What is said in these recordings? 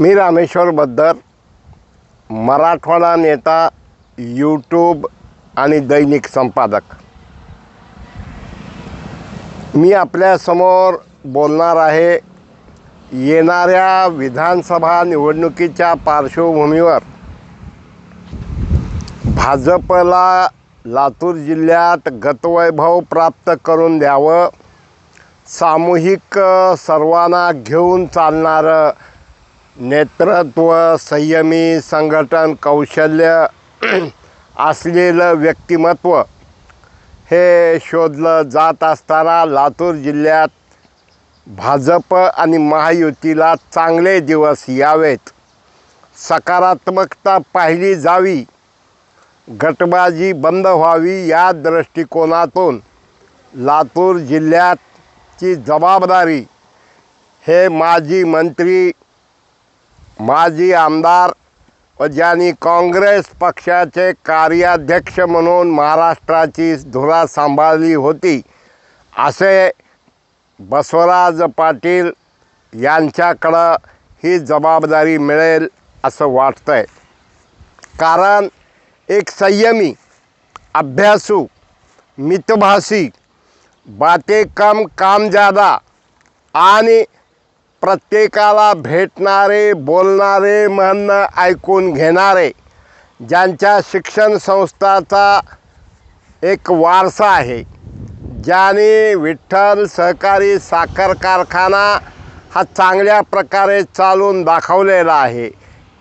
मी रामेश्वर बद्दर मराठवाडा नेता यूट्यूब आणि दैनिक संपादक. मी आपल्यासमोर बोलणार आहे येणाऱ्या विधानसभा निवडणुकीच्या पार्श्वभूमीवर. भाजपला लातूर जिल्ह्यात गतवैभव प्राप्त करून द्यावं सामूहिक सर्वांना घेऊन चालणारं नेतृत्व संयमी संघटन कौशल्य असलेलं व्यक्तिमत्व हे शोधलं जात असताना लातूर जिल्ह्यात भाजप आणि महायुतीला चांगले दिवस यावेत. सकारात्मकता पाहिली जावी गटबाजी बंद व्हावी या दृष्टिकोनातून लातूर जिल्ह्याची जबाबदारी हे माजी मंत्री माजी आमदार व ज्यांनी काँग्रेस पक्षाचे कार्याध्यक्ष म्हणून महाराष्ट्राची धुरा सांभाळली होती असे बसवराज पाटील यांच्याकडं ही जबाबदारी मिळेल असं वाटतं आहे कारण एक संयमी अभ्यासू मितभाषी बाते कम काम जादा आणि प्रत्येकाला भेटणारे बोलणारे म्हणणं ऐकून घेणारे ज्यांच्या शिक्षण संस्थाचा एक वारसा आहे ज्याने विठ्ठल सहकारी साखर कारखाना हा चांगल्या प्रकारे चालून दाखवलेला आहे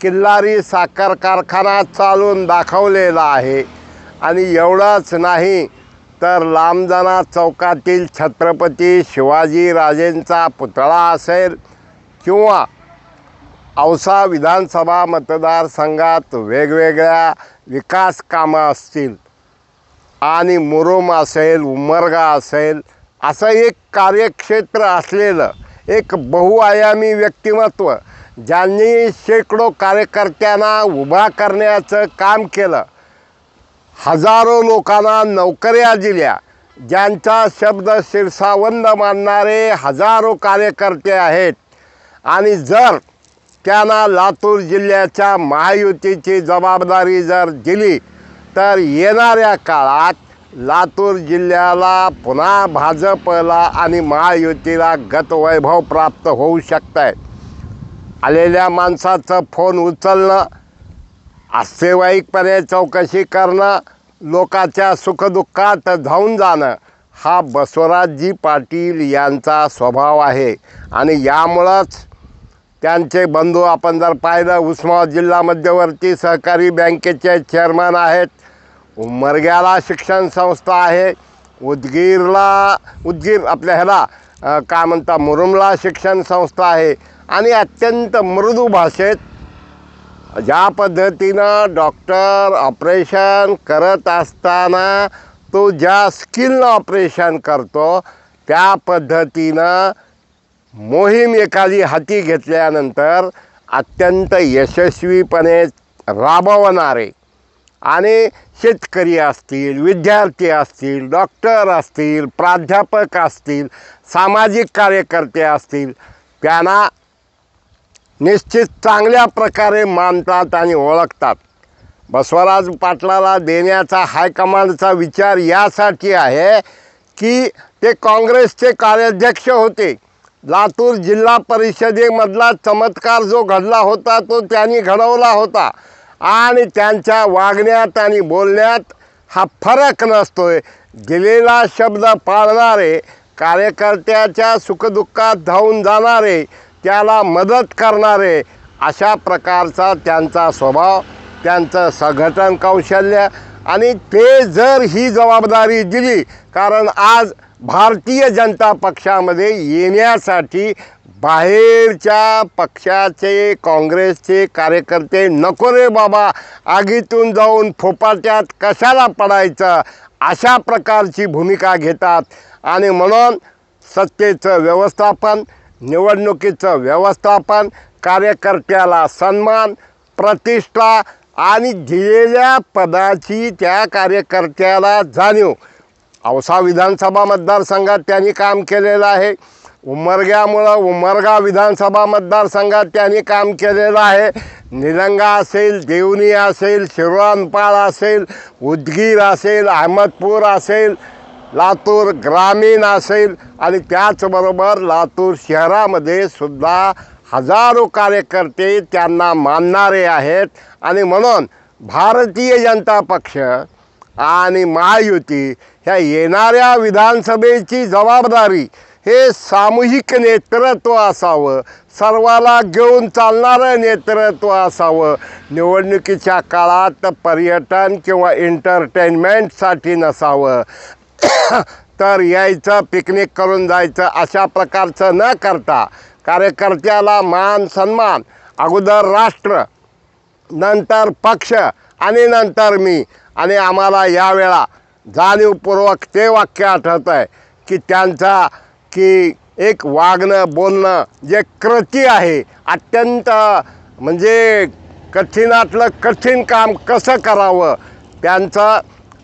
किल्लारी साखर कारखाना चालून दाखवलेला आहे. आणि एवढंच नाही तर लांबजाना चौकातील छत्रपती शिवाजीराजेंचा पुतळा असेल किंवा औसा विधानसभा मतदारसंघात वेगवेगळ्या विकास कामं असतील आणि मुरुम असेल उमरगा असेल असं एक कार्यक्षेत्र असलेलं एक बहुआयामी व्यक्तिमत्व ज्यांनी शेकडो कार्यकर्त्यांना उभा करण्याचं काम केलं. हजारो लोकांना नोकऱ्या दिल्या. ज्यांचा शब्द शिरसावंद मानणारे हजारो कार्यकर्ते आहेत. आणि जर त्यांना लातूर जिल्ह्याच्या महायुतीची जबाबदारी जर दिली तर येणाऱ्या काळात लातूर जिल्ह्याला पुन्हा भाजपला आणि महायुतीला गतवैभव प्राप्त होऊ शकत आहे आलेल्या माणसाचं फोन उचलणं आस्थेवाईकपणे चौकशी करणं लोकाच्या सुखदुःखात धावून जाणं हा बसवराजजी पाटील यांचा स्वभाव आहे. आणि यामुळंच त्यांचे बंधू आपण जर पाहिलं उस्मानाबाद जिल्हा मध्यवर्ती सहकारी बँकेचे चेअरमन आहेत. उमरग्याला शिक्षण संस्था आहे. उदगीरला उदगीर आपल्या ह्याला काय म्हणता मुरुमला शिक्षण संस्था आहे. आणि अत्यंत मृदू भाषेत ज्या पद्धतीनं डॉक्टर ऑपरेशन करत असताना तो ज्या स्किलनं ऑपरेशन करतो त्या पद्धतीनं मोहीम एखादी हाती घेतल्यानंतर अत्यंत यशस्वीपणे राबवणारे आणि शेतकरी असतील विद्यार्थी असतील डॉक्टर असतील प्राध्यापक असतील सामाजिक कार्यकर्ते असतील त्यांना निश्चित चांगल्या प्रकारे मानतात आणि ओळखतात. बसवराज पाटलाला देण्याचा हायकमांडचा विचार यासाठी आहे की ते काँग्रेसचे कार्याध्यक्ष होते. लातूर जिल्हा परिषदेमधला चमत्कार जो घडला होता तो त्यांनी घडवला होता. आणि त्यांच्या वागण्यात आणि बोलण्यात हा फरक नसतोय. दिलेला शब्द पाळणारे कार्यकर्त्याच्या सुखदुःखात धावून जाणारे त्याला मदत करणारे अशा प्रकारचा त्यांचा स्वभाव त्यांचं संघटन कौशल्य आणि ते जर ही जबाबदारी दिली कारण आज भारतीय जनता पक्षामध्ये येण्यासाठी बाहेरच्या पक्षाचे काँग्रेसचे कार्यकर्ते नको रे बाबा आगीतून जाऊन फोपाट्यात कशाला पडायचं अशा प्रकारची भूमिका घेतात. आणि म्हणून सत्तेचं व्यवस्थापन निवडणुकीचं व्यवस्थापन कार्यकर्त्याला सन्मान प्रतिष्ठा आणि दिलेल्या पदाची त्या कार्यकर्त्याला जाणीव. औसा विधानसभा मतदारसंघात त्यांनी काम केलेलं आहे. उमरग्यामुळं उमरगा विधानसभा मतदारसंघात त्यांनी काम केलेलं आहे. निलंगा असेल देवणी असेल शिरोनपाळ असेल उदगीर असेल अहमदपूर असेल लातूर ग्रामीण असेल आणि त्याचबरोबर लातूर शहरामध्ये सुद्धा हजारो कार्यकर्ते त्यांना मानणारे आहेत. आणि म्हणून भारतीय जनता पक्ष आणि महायुती ह्या येणाऱ्या विधानसभेची जबाबदारी हे सामूहिक नेतृत्व असावं सर्वाला घेऊन चालणारं नेतृत्व असावं. निवडणुकीच्या काळात पर्यटन किंवा एंटरटेनमेंटसाठी नसावं. तर यायचं पिकनिक करून जायचं अशा प्रकारचं न करता कार्यकर्त्याला मान सन्मान अगोदर राष्ट्र नंतर पक्ष आणि नंतर मी. आणि आम्हाला यावेळा जाणीवपूर्वक ते वाक्य आठवत आहे की त्यांचा की एक वागणं बोलणं जे कृती आहे अत्यंत म्हणजे कठीणातलं कठीण काम कसं करावं त्यांचं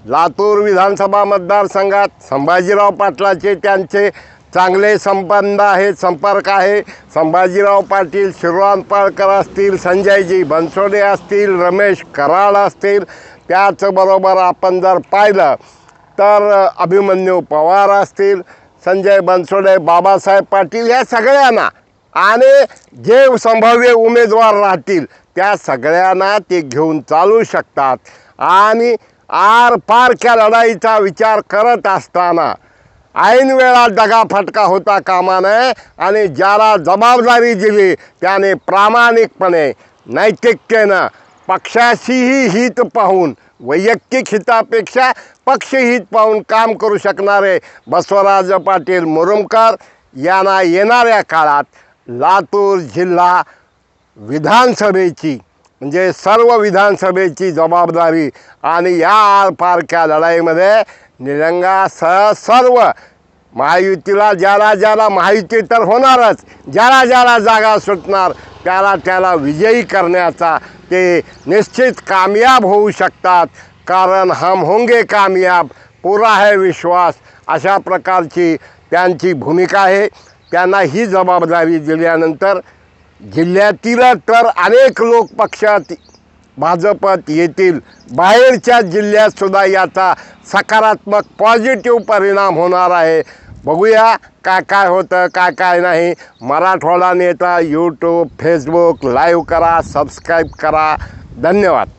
लातूर विधानसभा मतदारसंघात संभाजीराव पाटलाचे त्यांचे चांगले संबंध आहेत संपर्क आहे. संभाजीराव पाटील शिवराम पाळकर असतील संजयजी बनसोडे असतील रमेश कराड असतील त्याचबरोबर आपण जर पाहिलं तर अभिमन्यू पवार असतील संजय बनसोडे बाबासाहेब पाटील या सगळ्यांना आणि जे संभाव्य उमेदवार राहतील त्या सगळ्यांना ते घेऊन चालू शकतात. आणि आर पारख्या लढाईचा विचार करत असताना ऐन वेळा दगाफटका होता कामा नये आणि ज्याला जबाबदारी दिली त्याने प्रामाणिकपणे नैतिकतेनं पक्षाशीही हित पाहून वैयक्तिक हितापेक्षा पक्षहित पाहून काम करू शकणारे बसवराज पाटील मुरुमकर यांना येणाऱ्या काळात लातूर जिल्हा विधानसभेची म्हणजे सर्व विधानसभेची जबाबदारी आणि या आरपारख्या लढाईमध्ये निलंगासह सर्व महायुतीला ज्याला ज्याला महायुती तर होणारच ज्याला ज्याला जागा सुटणार त्याला त्याला विजयी करण्याचा ते निश्चित कामयाब होऊ शकतात. कारण हम होंगे कामयाब पुरा है विश्वास अशा प्रकारची त्यांची भूमिका आहे. त्यांना ही जबाबदारी दिल्यानंतर जिल्ह्यातील तर अनेक लोक पक्षात भाजपत येतील. बाहेरच्या जिल्ह्यातसुद्धा याचा सकारात्मक पॉझिटिव्ह परिणाम होणार आहे. बघूया काय काय होतं काय काय नाही. मराठवाडा नेता यूट्यूब फेसबुक लाईव्ह करा सबस्क्राईब करा. धन्यवाद.